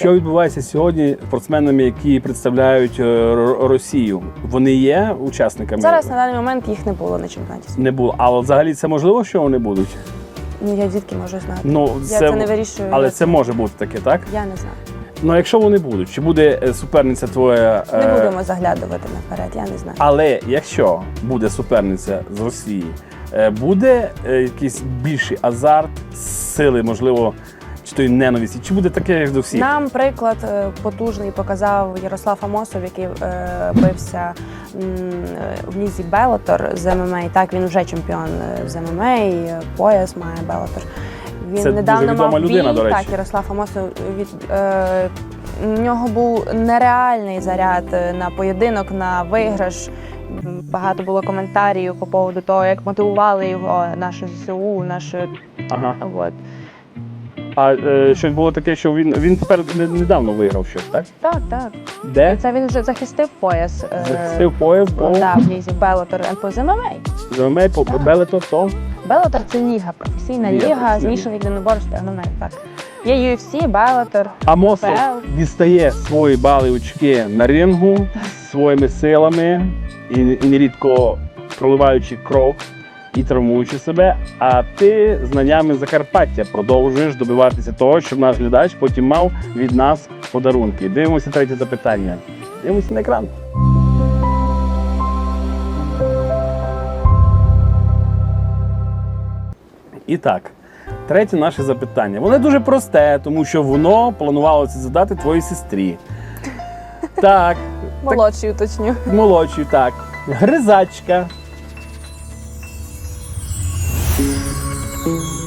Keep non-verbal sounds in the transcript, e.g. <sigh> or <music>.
Що відбувається сьогодні спортсменами, які представляють е, Росію? Вони є учасниками? Зараз на даний момент їх не було на чемпіонаті. не було. Але взагалі це можливо, що вони будуть? Ну я звідки можу знати. Ну я це не вирішую. але я це може бути таке, так? я не знаю. Ну якщо вони будуть, чи буде е, суперниця твоя? Не е, будемо заглядувати наперед, я не знаю. Але якщо буде суперниця з Росії, буде якийсь більший азарт, сили, можливо, чи то й ненависті, чи буде таке, як до всіх? Нам приклад е, потужний показав Ярослав Амосов, який е, бився м, в лізі Белотор з ММА. Так, він вже чемпіон е, з ММА, е, пояс має Белотор. Він Це недавно дуже відома мав людина, бій, до речі. Так, Ярослав Амосов від е, у нього був нереальний заряд на поєдинок, на виграш. Багато було коментарів по поводу того, як мотивували його наше ЗСУ, наше Ага. от. А е, щось було таке, що він він тепер не- недавно виграв щось, так? Так, так. Де? Це він вже захистив пояс. е, Захистив пояс, по Да, в лізі ЗММА. ЗМА, по Белето, то Белотор це ліга, професійна Ліга ліга, професійна. змішаний єдиноборство, ММА, так. Є UFC, Белотор. Амосов ПЛ. дістає свої бали очки на рингу своїми силами і, і нерідко проливаючи кров і травмуючи себе. А ти знаннями Закарпаття продовжуєш добиватися того, щоб наш глядач потім мав від нас подарунки. Дивимося третє запитання. Дивимося на екран. І так, третє наше запитання. Воно дуже просте, тому що воно планувалося задати твоїй сестрі. <laughs> Так, Молодший уточню. молодшій, так. Гризачка Thank you.